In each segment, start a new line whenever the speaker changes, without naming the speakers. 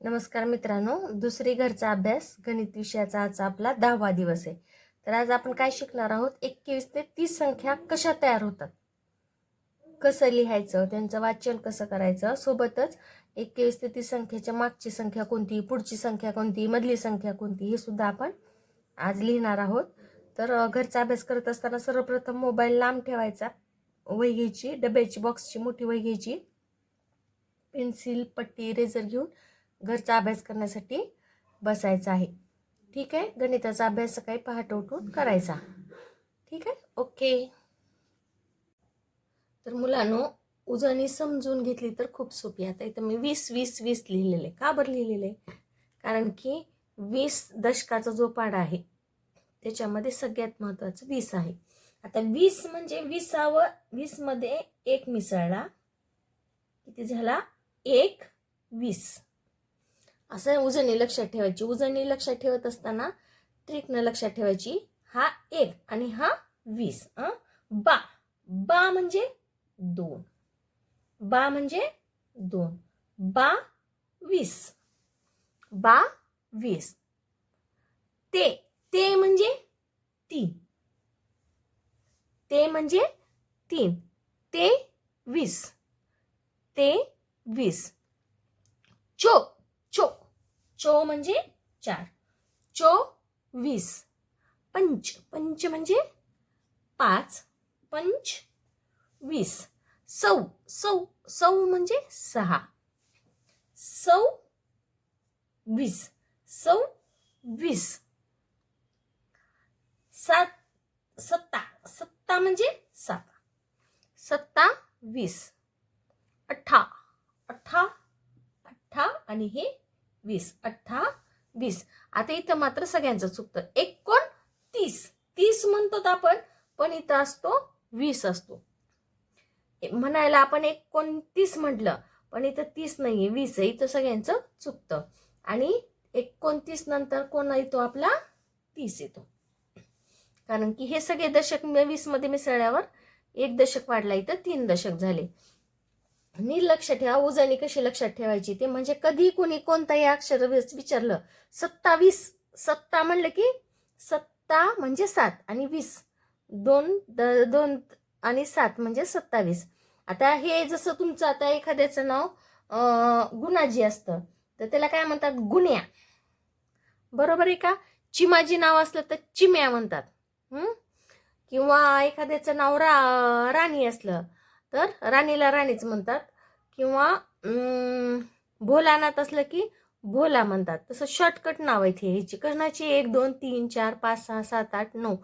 नमस्कार मित्रांनो दुसरी घरचा अभ्यास गणित विषयाचा आजचा आपला दहावा दिवस आहे. तर आज आपण काय शिकणार आहोत? एकवीस ते तीस संख्या कशा तयार होतात? कसं लिहायचं? त्यांचं वाचन कसं करायचं? सोबतच एकवीस ते तीस संख्येच्या मागची संख्या कोणती पुढची संख्या कोणती मधली संख्या कोणती हे सुद्धा आपण आज लिहिणार आहोत. तर घरचा अभ्यास करत असताना सर्वप्रथम मोबाईल लांब ठेवायचा. वही घ्यायची डब्याची बॉक्सची मोठी वही घ्यायची. पेन्सिल पट्टी रेझर घेऊन घरचा अभ्यास करण्यासाठी बसायचा आहे. ठीक आहे? गणिताचा अभ्यास सकाळी पहाटे उठून करायचा. ठीक आहे? ओके. तर मुलांनो उजळणी समजून घेतली तर खूप सोपी आता इथं मी वीस वीस वीस लिहिलेले. का बरं लिहिलेले? कारण की वीस दशकाचा जो पाडा आहे त्याच्यामध्ये सगळ्यात महत्त्वाचं वीस आहे. आता वीस म्हणजे विसावं वीसमध्ये एक मिसळला. किती झाला? एक वीस. असं उजळणी लक्षात ठेवायची. उजळणी लक्षात ठेवत असताना ट्रिकनं लक्षात ठेवायची. हा एक आणि हा वीस अं? बा. बा म्हणजे दोन. बा म्हणजे दोन. बा वीस. बा वीस. ते ते म्हणजे तीन. ते म्हणजे तीन. ते वीस. ते वीस. चोक चो चो म्हणजे चार चो वीस पंच पंच म्हणजे पाच पंच वीस सौ सौ सौ म्हणजे सहा सौ वीस सौ वीस सात सत्ता सत्ता म्हणजे सात सत्ता वीस अठ्ठा अठ्ठा अठ्ठा आणि हे वीस अठ्ठा वीस. आता इथं मात्र सगळ्यांचं चुकतं एकोण तीस. तीस म्हणतो आपण पण इथं असतो वीस असतो. म्हणायला आपण एकोणतीस म्हटलं पण इथं तीस नाहीये वीस आहे. इथं सगळ्यांचं चुकतं आणि एकोणतीस नंतर कोण येतो आपला? तीस येतो. कारण की हे सगळे दशक वीसमध्ये मिसळल्यावर एक दशक वाढला इथं तीन दशक झाले. नीट ठेवा उजळणी कशी लक्षात ठेवायची? ते म्हणजे कधी कोणी कोणताही अक्षर विचारलं सत्तावीस सत्ता म्हणलं की सत्ता म्हणजे सात आणि वीस. दोन द- दोन आणि सात म्हणजे सत्तावीस आता हे जसं तुमचं आता एखाद्याचं नाव गुणाजी असतं तर त्याला काय म्हणतात? गुन्या बरोबर आहे का? चिमाजी नाव असलं तर चिम्या म्हणतात. किंवा एखाद्याचं नाव रा राणी असलं तर राणीला राणीच म्हणतात. किंवा भोलानात भोलानाथ असलं की भोला म्हणतात. तसं शॉर्टकट नाव आहेत हे ह्याची कर्णाची एक दोन तीन चार पाच सहा सात आठ नऊ.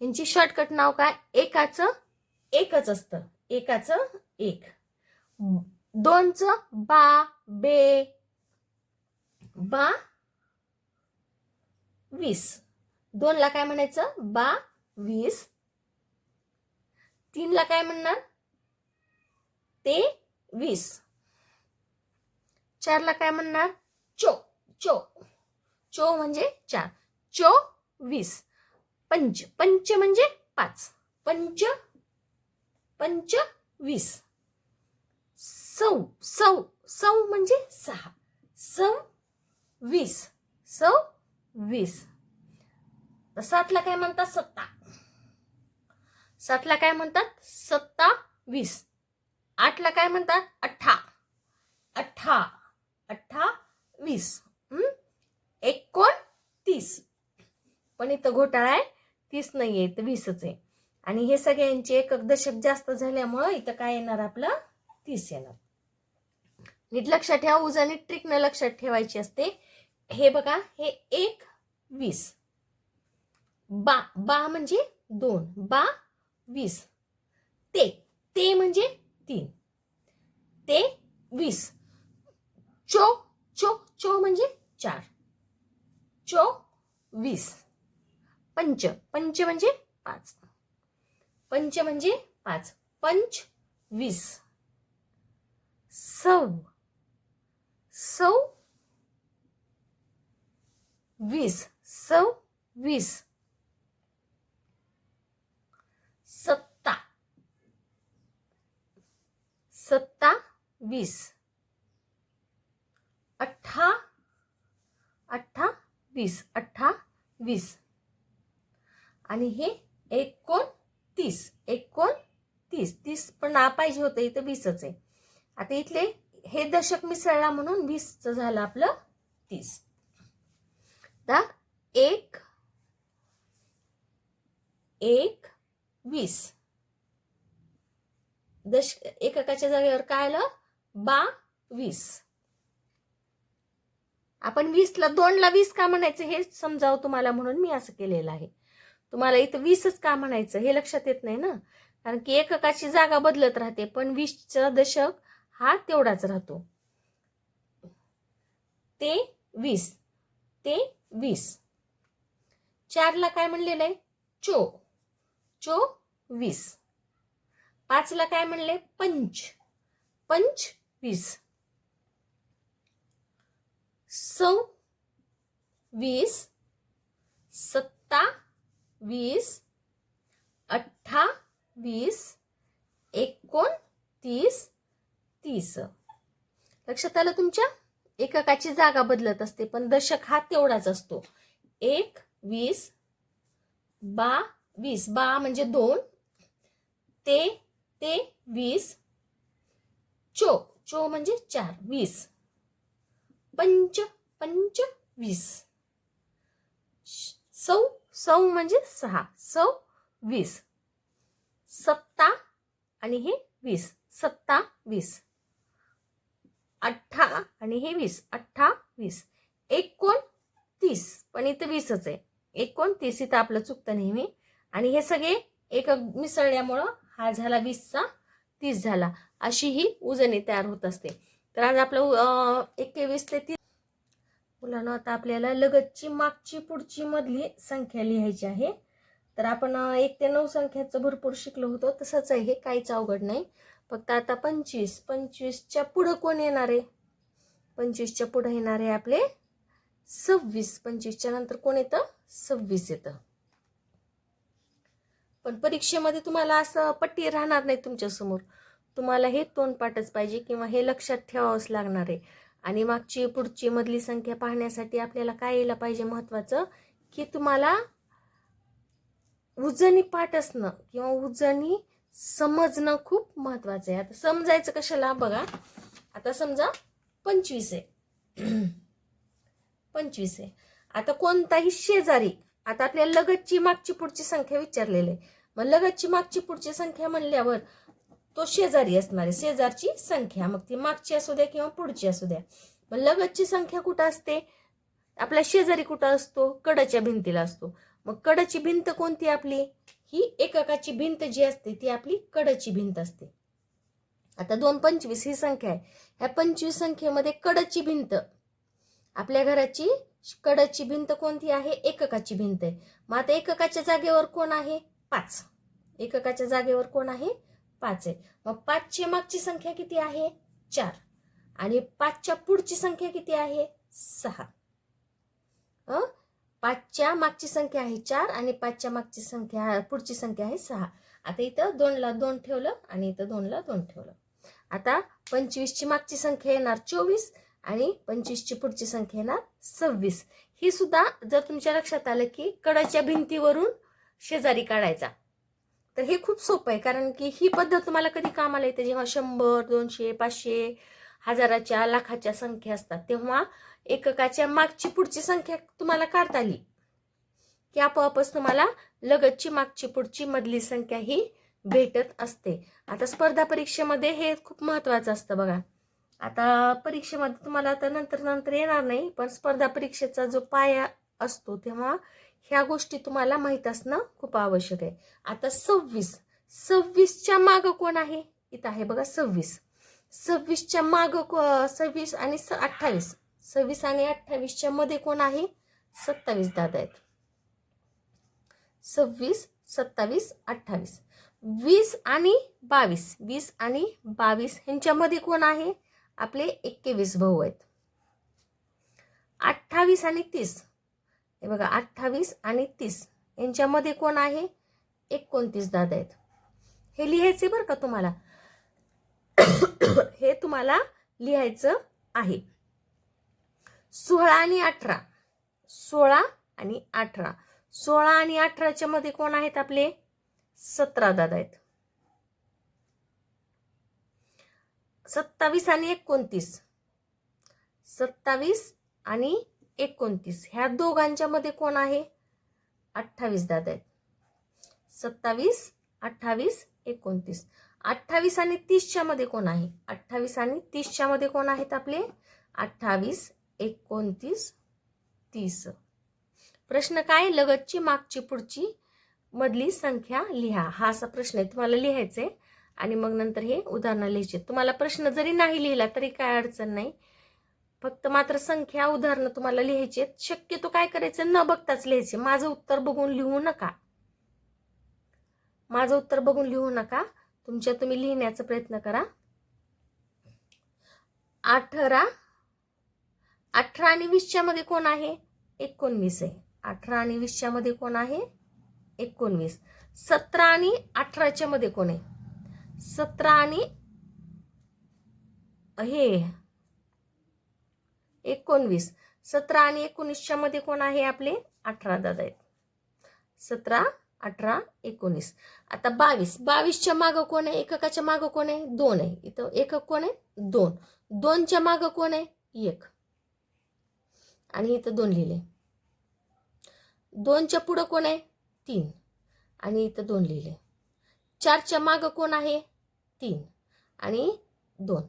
यांची शॉर्टकट नाव काय? एकाचं एकच असतं. एकाचं एक. दोनचं बा बे बा वीस. दोनला काय म्हणायचं? बा वीस. तीनला काय म्हणणार? ते वीस. चारला काय म्हणणार? चो चो. चो म्हणजे चार. चो वीस. पंच पंच म्हणजे पाच. पंच पंच वीस. सौ सौ सौ म्हणजे सहा. सौ वीस. सौ वीस. सातला काय म्हणतात? सत्ता. सातला काय म्हणतात? सत्ता वीस. आठला काय म्हणतात? अठ्ठा. अठ्ठा. अठ्ठा वीस. एकोण तीस. पण इथं घोटाळा आहे. तीस नाही आहे तर वीसच आहे. आणि हे सगळ्यांचे एकक दशक जास्त झाल्यामुळं इथं काय येणार आपलं? तीस येणार. नीट लक्षात ठेवा उजाने ट्रिकनं लक्षात ठेवायची असते. हे बघा हे एक वीस. बा बा म्हणजे दोन. बा वीस. ते ते म्हणजे तीन. ते वीस. चो चो चो म्हणजे चार. चो वीस. पंच. पंच म्हणजे पाच. पंच म्हणजे पाच. पंच वीस. सौ. सौ वीस. सौ वीस सत्ता सत्ता वीस. अठ्ठा वीस अठ्ठा वीस. आणि हे एकोण तीस तीस. तीस पण ना पाहिजे होतं इथं वीसच आहे. आता इथले हे दशक मिसळला म्हणून वीसचं झालं आपलं तीस. आता एक एक वीस. दश एककाच्या जागेवर काय आलं? बा वीस. आपण वीसला दोनला वीस का म्हणायचं हे समजावं तुम्हाला म्हणून मी असं केलेलं आहे. तुम्हाला इथं वीसच का म्हणायचं हे लक्षात येत नाही ना? कारण की एककाची जागा बदलत राहते पण वीसचा दशक हा तेवढाच राहतो. ते वीस. ते वीस. चारला काय म्हणलेलं आहे? चो. चो वीस. पाचला काय म्हणले? पंच. पंच वीस. सौ वीस. सत्ता वीस. अठ्ठा वीस. एकोणतीस तीस. लक्षात आलं तुमच्या? एककाची जागा बदलत असते पण दशक हा तेवढाच असतो. एक वीस बा वीस. बा म्हणजे दोन. ते ते वीस. चो चो म्हणजे चार वीस. पंच पंच वीस. सौ सौ म्हणजे सहा सौ वीस. सत्ता आणि हे वीस. सत्ता वीस. अठ्ठा आणि हे वीस. अठ्ठा वीस. एकोणतीस पण इथं वीसच आहे. एकोणतीस इथं आपलं चुकतं नेहमी. आणि हे सगळे एक मिसळल्यामुळं हा झाला वीसचा तीस झाला. अशी ही उजनी तयार होत असते. तर आज आपलं एकवीस ते तीस मुलांना आता आपल्याला लगतची मागची पुढची मधली संख्या लिहायची आहे. तर आपण एक ते नऊ संख्याचं भरपूर शिकलो होतो तसंच आहे हे काहीच अवघड नाही. फक्त आता पंचवीस पंचवीसच्या पुढं कोण येणार आहे? पंचवीसच्या पुढं येणार आहे आपले सव्वीस. पंचवीसच्या नंतर कोण येतं? सव्वीस येतं. पण परीक्षेमध्ये तुम्हाला असं पट्टी राहणार नाही तुमच्यासमोर. तुम्हाला हे तोंडपाठच पाहिजे किंवा हे लक्षात ठेवावंच लागणार आहे. आणि मागची पुढची मधली संख्या पाहण्यासाठी आपल्याला काय यायला पाहिजे महत्त्वाचं? की तुम्हाला उजनी पाठ असणं किंवा उजनी समजणं खूप महत्त्वाचं आहे. आता समजायचं कशाला बघा. आता समजा पंचवीस आहे. पंचवीस आहे. आता कोणताही शेजारी आता आपल्याला लगतची मागची पुढची संख्या विचारलेली आहे. मग लगतची मागची पुढची संख्या म्हणल्यावर तो शेजारी असणार आहे शेजारची संख्या. मग ती मागची असू द्या किंवा पुढची असू द्या. मग लगतची संख्या कुठं असते? आपल्या शेजारी कुठं असतो? कडाच्या भिंतीला असतो. मग कडची भिंत कोणती आपली? ही एककाची भिंत जी असते ती आपली कडची भिंत असते. आता दोन पंचवीस ही संख्या आहे. ह्या पंचवीस संख्येमध्ये कडची भिंत. आपल्या घराची कडची भिंत कोणती आहे? एककाची भिंत आहे. मग आता एककाच्या जागेवर कोण आहे? पाच. एककाच्या जागेवर कोण आहे? पाच आहे. मग पाचच्या मागची संख्या किती आहे? चार. आणि पाचच्या पुढची संख्या किती आहे? सहा. अ? पाचच्या मागची संख्या आहे चार आणि पाचच्या मागची संख्या पुढची संख्या आहे सहा. आता इथं दोनला दोन ठेवलं आणि इथं दोनला दोन ठेवलं. आता पंचवीसची मागची संख्या येणार चोवीस आणि पंचवीसची पुढची संख्या येणार सव्वीस. ही सुद्धा जर तुमच्या लक्षात आलं की कडाच्या भिंतीवरून शेजारी काढायचा. तर हे खूप सोपं आहे कारण की ही पद्धत तुम्हाला कधी कामाला येते जेव्हा शंभर दोनशे पाचशे हजाराच्या लाखाच्या संख्या असतात तेव्हा एककाच्या मागची पुढची संख्या तुम्हाला काढता आली. की आपोआपच तुम्हाला लगतची मागची पुढची मधली संख्या ही भेटत असते. आता स्पर्धा परीक्षेमध्ये हे खूप महत्वाचं असतं बघा. आता परीक्षेमध्ये तुम्हाला आता नंतर नंतर येणार नाही पण स्पर्धा परीक्षेचा जो पाया असतो तेव्हा ह्या गोष्टी तुम्हाला माहीत असणं खूप आवश्यक आहे. आता सव्वीस सव्वीसच्या मागं कोण आहे? इथं आहे बघा सव्वीस. सव्वीसच्या मागं सव्वीस आणि स अठ्ठावीस. सव्वीस आणि अठ्ठावीसच्या मध्ये कोण आहे? सत्तावीस दादा आहेत. सव्वीस सत्तावीस अठ्ठावीस. वीस आणि बावीस. वीस आणि बावीस ह्यांच्यामध्ये कोण आहे? आपले एक्केवीस भाऊ आहेत. अठ्ठावीस आणि तीस. हे बघा अठ्ठावीस आणि तीस. यांच्यामध्ये कोण आहे? एकोणतीस दादा आहेत. हे लिहायचे बरं का तुम्हाला? हे तुम्हाला लिहायचं आहे. सोळा आणि अठरा. सोळा आणि अठरा. सोळा आणि अठराच्या मध्ये कोण आहेत आपले? सतरा दादा आहेत. सत्तावीस आणि एकोणतीस. सत्तावीस आणि एकोणतीस. ह्या दोघांच्या मध्ये कोण आहे? अठ्ठावीस दादा आहेत. सत्तावीस अठ्ठावीस एकोणतीस. अठ्ठावीस आणि तीसच्या मध्ये कोण आहे? अठ्ठावीस आणि तीसच्या मध्ये कोण आहेत आपले? अठ्ठावीस एकोणतीस तीस. प्रश्न काय? लगतची मागची पुढची मधली संख्या लिहा. हा असा प्रश्न आहे. तुम्हाला लिहायचा आहे आणि मग नंतर हे उदाहरणं लिहायचे. तुम्हाला प्रश्न जरी नाही लिहिला तरी काय अडचण नाही. फक्त मात्र संख्या उदाहरणं तुम्हाला लिहायची आहेत. शक्यतो काय करायचं? न बघताच लिहायचे. माझं उत्तर बघून लिहू नका. माझं उत्तर बघून लिहू नका. तुमच्या तुम्ही लिहिण्याचा प्रयत्न करा. अठरा. अठरा आणि वीसच्या मध्ये कोण आहे? एकोणवीस आहे. अठरा आणि वीसच्या मध्ये कोण आहे? एकोणवीस. सतरा आणि अठराच्या मध्ये कोण आहे? सतरा आणि हे एकोणवीस. सतरा आणि एकोणीसच्या मध्ये कोण आहे आपले? अठरा दादा आहेत. सतरा अठरा एकोणीस. आता बावीस. बावीसच्या मागं कोण आहे? एककाच्या मागं कोण आहे? दोन आहे. इथं एकक कोण आहे? दोन. दोनच्या मागं कोण आहे? एक. आणि इथं दोन लिहिले. दोनच्या पुढं कोण आहे? तीन. आणि इथं दोन लिहिले. चारच्या मागं कोण आहे? तीन. आणि दोन.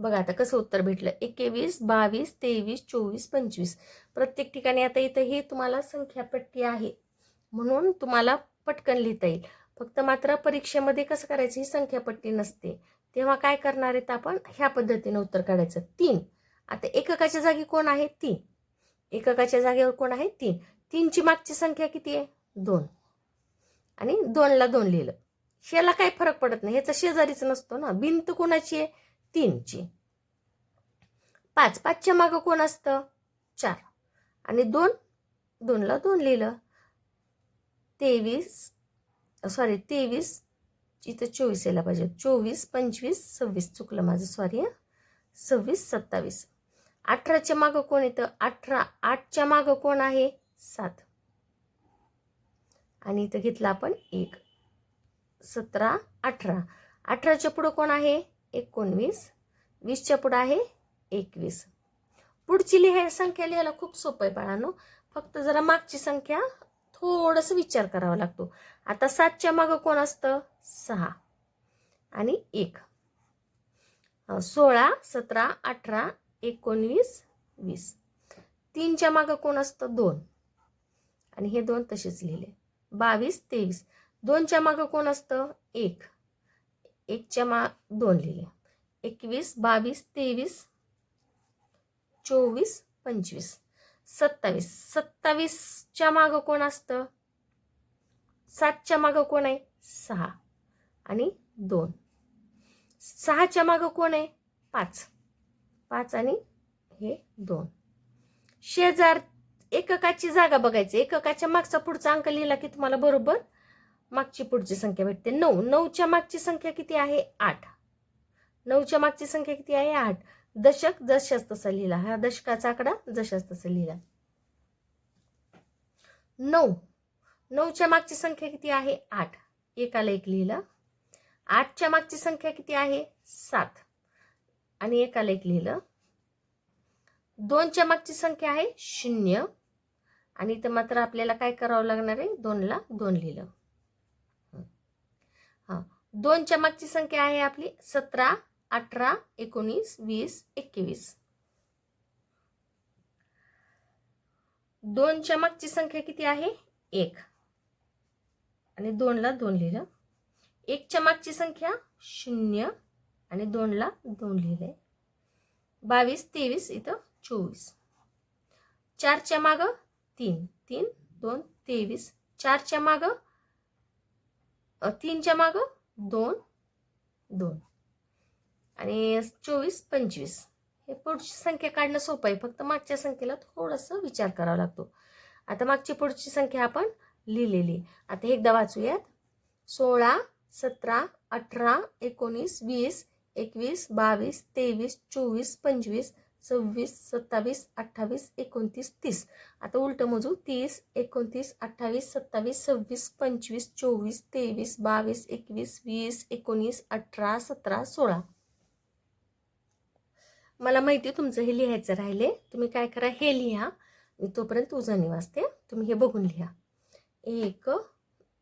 बघा आता कसं उत्तर भेटलं? एकवीस बावीस तेवीस चोवीस पंचवीस. प्रत्येक ठिकाणी आता इथं हे तुम्हाला संख्यापट्टी आहे. म्हणून तुम्हाला पटकन लिहिता येईल. फक्त मात्र परीक्षेमध्ये कसं करायचं? ही संख्यापट्टी नसते. तेव्हा काय करणार आहेत आपण? ह्या पद्धतीने उत्तर काढायचं. तीन. आता एककाच्या जागी कोण आहे? तीन. एककाच्या जागेवर कोण आहे? तीन. तीनची मागची संख्या किती आहे? दोन. आणि दोनला दोन लिहिलं. ह्याला काही फरक पडत नाही. ह्याचा शेजारीच नसतो ना. भिंत कोणाची आहे? तीनची. पाच पाचच्या मागं कोण असतं? चार. आणि दोन दोनला दोन लिहिलं. तेवीस सॉरी तेवीस इथं चोवीस यायला पाहिजे. चोवीस पंचवीस सव्वीस चुकलं माझं सॉरी सव्वीस सत्तावीस. अठराच्या मागं कोण येतं? अठरा आठच्या मागं कोण आहे? सात. आणि इथं घेतलं आपण एक. सतरा अठरा. अठराच्या पुढं कोण आहे? एकोणवीस वीसच्या पुढं आहे एकवीस. पुढची लिहाय संख्या लिहायला खूप सोपं आहे बाळांनो. फक्त जरा मागची संख्या थोडंसं विचार करावा लागतो. आता सातच्या मागं कोण असतं? सहा. आणि एक. सोळा सतरा अठरा एकोणवीस वीस. तीनच्या मागं कोण असतं? दोन. आणि हे दोन तसेच लिहिले. बावीस तेवीस. दोनच्या मागं कोण असतं? एक. एकच्या मा दोन लिहिले एकवीस बावीस तेवीस चोवीस पंचवीस सत्तावीस. सत्तावीसच्या मागं कोण असतं? सातच्या मागं कोण आहे? सहा. आणि दोन. सहाच्या मागं कोण आहे? पाच. पाच आणि हे दोन. शेजार एककाची जागा बघायची. एककाच्या मागचा पुढचा अंक लिहिला की तुम्हाला बरोबर मागची पुढची संख्या भेटते नऊ. नऊच्या मागची संख्या किती आहे? आठ. नऊच्या मागची संख्या किती आहे? आठ. दशक जशास तसा लिहिला. हा दशकाचा आकडा जशास तसा लिहिला. नऊ. नऊच्या मागची संख्या किती आहे? आठ. एकाला एक लिहिलं. आठच्या मागची संख्या किती आहे? सात. आणि एकाला एक लिहिलं. दोनच्या मागची संख्या आहे शून्य. आणि इथं मात्र आपल्याला काय करावं लागणार आहे? दोनला दोन लिहिलं. दोनच्या मागची संख्या आहे आपली. सतरा अठरा एकोणीस वीस एकवीस. दोनच्या मागची संख्या किती आहे? एक. आणि दोनला दोन लिहिलं. एकच्या मागची संख्या शून्य आणि दोनला दोन लिहिले. बावीस तेवीस इथं चोवीस. चारच्या मागं तीन. तीन दोन तेवीस. चारच्या मागं तीनच्या मागं दोन दोन. आणि चोवीस पंचवीस. हे पुढची संख्या काढणं सोपं आहे. फक्त मागच्या संख्येला थोडंसं विचार करावा लागतो. आता मागची पुढची संख्या आपण लिहिलेली. आता एकदा वाचूयात. सोळा सतरा अठरा एकोणीस वीस एकवीस बावीस तेवीस चोवीस पंचवीस सव्वीस सत्तावीस अठ्ठावीस एकोणतीस तीस. आता उलटं मोजू तीस एकोणतीस अठ्ठावीस सत्तावीस सव्वीस पंचवीस चोवीस तेवीस बावीस एकवीस वीस एकोणीस अठरा सतरा सोळा. मला माहिती आहे तुमचं हे लिहायचं राहिले. तुम्ही काय करा हे लिहा. मी तोपर्यंत उजळणी वाचते तुम्ही हे बघून लिहा. एक.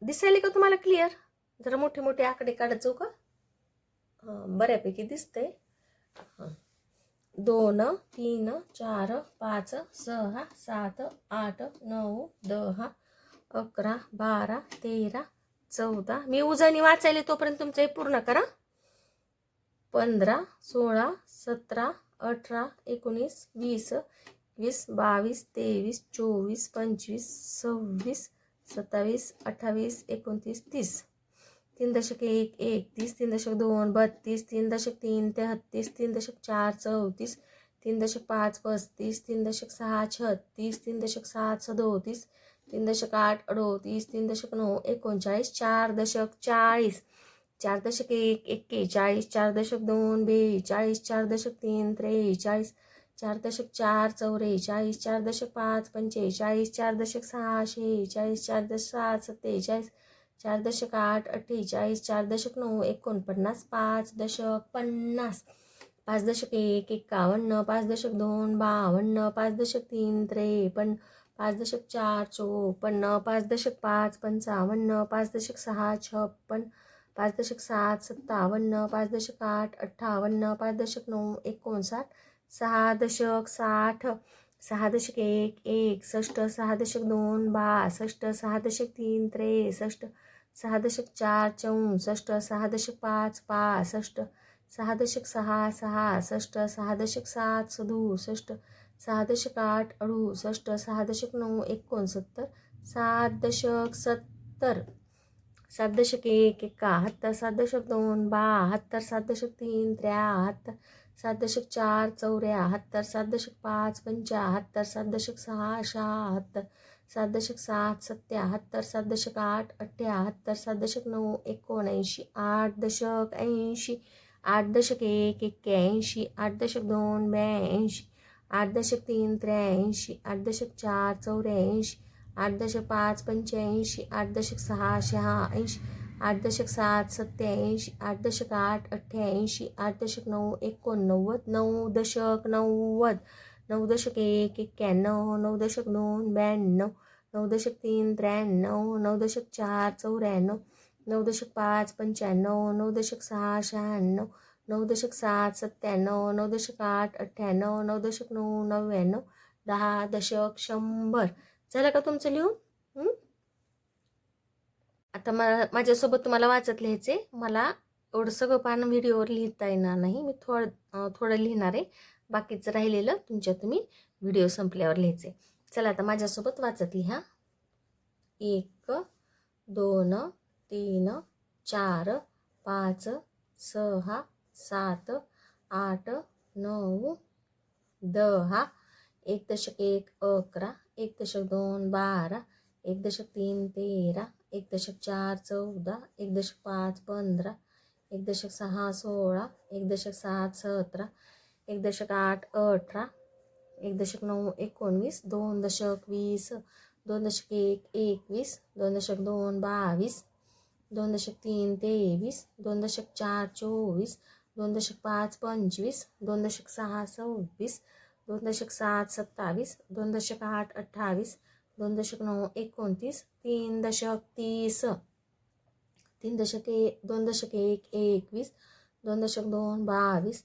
दिसायले का तुम्हाला क्लिअर जरा मोठे मोठे आकडे काढत जाऊ का हां बऱ्यापैकी दिसतंय. हां. दोन तीन चार पाच सहा सात आठ नऊ दहा अकरा बारा तेरा चौदा. मी उजनी वाचायला तोपर्यंत तुमचं हे पूर्ण करा. पंधरा सोळा सतरा अठरा एकोणीस वीस वीस बावीस तेवीस चोवीस पंचवीस सव्वीस सत्तावीस अठ्ठावीस एकोणतीस तीस. तीन दशक एक एकतीस तीन दशक दोन बत्तीस तीन दशक तीन तेहत्तीस तीन दशक चार चौतीस तीन दशक पाच पस्तीस तीन दशक सहा छत्तीस तीन दशक सात सदोतीस तीन दशक आठ अडोतीस तीन दशक नऊ एकोणचाळीस चार दशक चाळीस चार दशक एक एक्केचाळीस चार दशक दोन बेचाळीस चार दशक तीन त्रेचाळीस चार दशक चार चौवेचाळीस चार दशक पाच पंचेचाळीस चार दशक सहा शेहेचाळीस चार दशक सात सत्तेचाळीस चार दशक आठ अठ्ठेचाळीस चार दशक नऊ एकोणपन्नास पाच दशक पन्नास पाच दशक एक एकावन्न पाच दशक दोन बावन्न पाच दशक तीन त्रेपन्न पाच दशक चार चोपन्न पाच दशक पाच पंचावन्न पाच दशक सहा छप्पन्न पाच दशक सात सत्तावन्न पाच दशक आठ अठ्ठावन्न पाच दशक नऊ एकोणसाठ सहा दशक साठ सहा दशक एक एकसष्ट सहा दशक दोन बासष्ट सहा दशक तीन त्रेसष्ट सहा दशक चार चौसष्ट सहा दशक पाच पासष्ट सहा दशक सहा सहासष्ट सहा दशक सात सदुसष्ट सहा दशक आठ अडुसष्ट सहा दशक नऊ एकोणसत्तर सात दशक सत्तर सात दशक एक एकाहत्तर सात दशक दोन बहात्तर सात दशक तीन त्र्याहत्तर सात दशक चार चौऱ्याहत्तर सात दशक पाच पंच्याहत्तर सात दशक सहा शहात्तर सात दशक सात सत्याहत्तर सात दशक आठ अठ्ठ्याहत्तर सात दशक नऊ एकोणऐंशी आठ दशक ऐंशी आठ दशक एक एक्क्याऐंशी आठ दशक दोन ब्याऐंशी आठ दशक तीन त्र्याऐंशी आठ दशक चार चौऱ्याऐंशी आठ दशक पाच पंच्याऐंशी आठ दशक सहा शहाऐंशी आठ दशक सात सत्याऐंशी आठ दशक आठ अठ्ठ्याऐंशी आठ दशक नऊ एकोणनव्वद नऊ दशक नव्वद नऊ दशक एक एक्क्याण्णव नऊ दशक दोन ब्याण्णव नऊ दशक तीन त्र्याण्णव नऊ दशक चार चौऱ्याण्णव नऊ दशक पाच पंच्याण्णव नऊ दशक सहा शहाण्णव नऊ दशक सात सत्त्याण्णव नऊ दशक आठ अठ्ठ्याण्णव नऊ दशक नऊ नव्याण्णव दहा दशक शंभर. झालं का तुमचं लिहून? आता मला माझ्यासोबत तुम्हाला वाचत लिहायचे मला एवढं सगळं पान व्हिडिओवर लिहिता येणार नाही. मी थोडं थोडं लिहिणार आहे. बाकीचं राहिलेलं तुमच्या तुम्ही व्हिडिओ संपल्यावर लिहायचे चला आता माझ्यासोबत वाचत लिहा. एक दोन तीन चार पाच सहा सात आठ नऊ दहा. एक दशक एक अकरा. एक दशक दोन बारा. एक दशक तीन तेरा. एक दशक चार चौदा. एक दशक पाच पंधरा. एक दशक सहा सोळा. एक दशक सात सतरा. एक दशक आठ अठरा एक दशक नऊ एकोणवीस दोन दशक वीस दोन दशक एक एकवीस दोन दशक दोन बावीस दोन दशक तीन तेवीस दोन दशक चार चोवीस दोन दशक पाच पंचवीस दोन दशक सहा सव्वीस दोन दशक सात सत्तावीस दोन दशक आठ अठ्ठावीस दोन दशक नऊ एकोणतीस तीन दशक तीस तीन दशक एक दोन दशक एक एकवीस दोन दशक दोन बावीस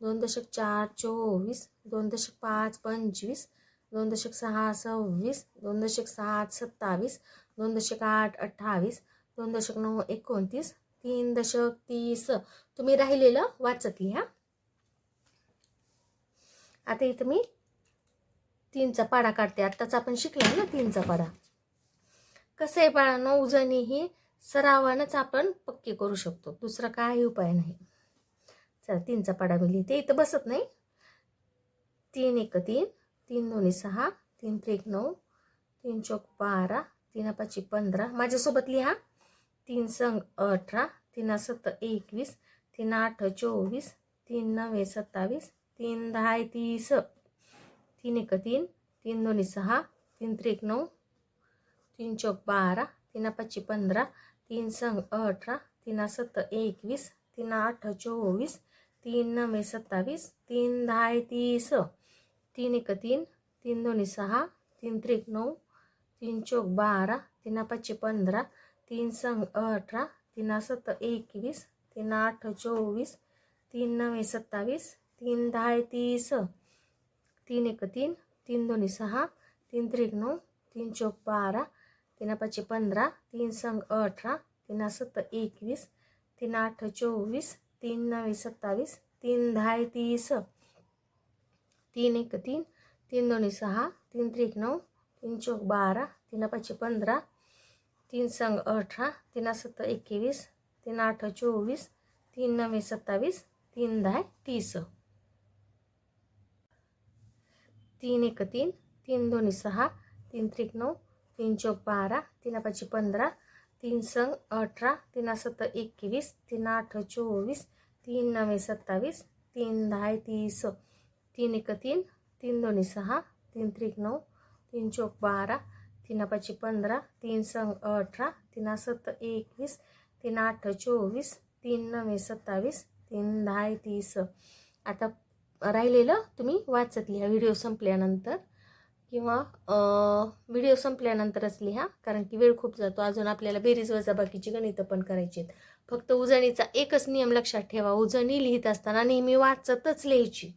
दोन दशक चार चोवीस दोन दशक पाच पंचवीस दोन दशक सहा सव्वीस दोन दशक सात सत्तावीस दोन दशक आठ अठ्ठावीस दोन दशक नऊ एकोणतीस तीन दशक तीस. तुम्ही राहिलेलं वाचत लिहा. आता इथं मी तीनचा पाडा काढते. आत्ताच आपण शिकला ना तीनचा पाडा. कसं आहे पळा नऊ जणी ही सरावानंच आपण पक्की करू शकतो. दुसरा काही उपाय नाही. चला तीनचा पाडा मी लिहिते. इथं बसत नाही. तीन एक तीन. तीन दोन्ही सहा. तीन त्रिक नऊ. तीन चौक बारा. तीन पाचशे पंधरा. माझ्यासोबत लिहा. तीन संग अठरा. तीन सत्त एकवीस. तीन आठ चोवीस. तीन नवे सत्तावीस. तीन दहा तीस. तीन एक तीन. तीन दोन्ही सहा. तीन त्रिक नऊ. तीन चौक बारा. तीन पाचशे पंधरा. तीन संग अठरा. तीन सत्त एकवीस. तीन आठ चोवीस. तीन नवे सत्तावीस तीन दहा तीस तीन एक तीन तीन दोन्ही सहा तीन त्रिक नऊ तीन चौक बारा तीन पाचशे पंधरा तीन संग अठरा तीन सत एकवीस तीन आठ चोवीस तीन नवे सत्तावीस तीन दहा तीस तीन एक तीन तीन दोन्ही सहा तीन त्रिक नऊ तीन चौक बारा तीन पाचशे पंधरा तीन संग अठरा तीन सत एकवीस तीन आठ चोवीस तीन नवे सत्तावीस तीन दहा तीस तीन एक तीन तीन दोन्ही सहा तीन त्रिक नऊ तीन चौक बारा तीन पाचशे पंधरा तीन संग अठरा तीन सत्त एकवीस तीन आठ चोवीस तीन नवे सत्तावीस तीन दहा तीस. तीन एक तीन तीन दोन्ही सहा तीन त्रिक नऊ तीन चौक बारा तीन पाचशे पंधरा तीन संग अठरा तीन सत्त एकवीस तीन आठ चोवीस तीन नवे सत्तावीस तीन दहा तीस तीन एक तीन तीन दोन्ही सहा तीन त्रिक नऊ तीन चौक बारा तीन पाचशे पंधरा तीन संग अठरा तीन सत्त एकवीस तीन आठ चोवीस तीन नवे सत्तावीस तीन दहा तीस आता राहिलेलं तुम्ही वाचत लिहा. व्हिडिओ संपल्यानंतर किंवा व्हिडिओ संपल्यानंतरच लिहा कारण की वेळ खूप जातो. अजून आपल्याला बेरीज वजाबाकीची गणितं पण करायची आहेत. फक्त उजणीचा एकच नियम लक्षात ठेवा. उजणी लिहित असताना नेहमी वाचतच लिहायची.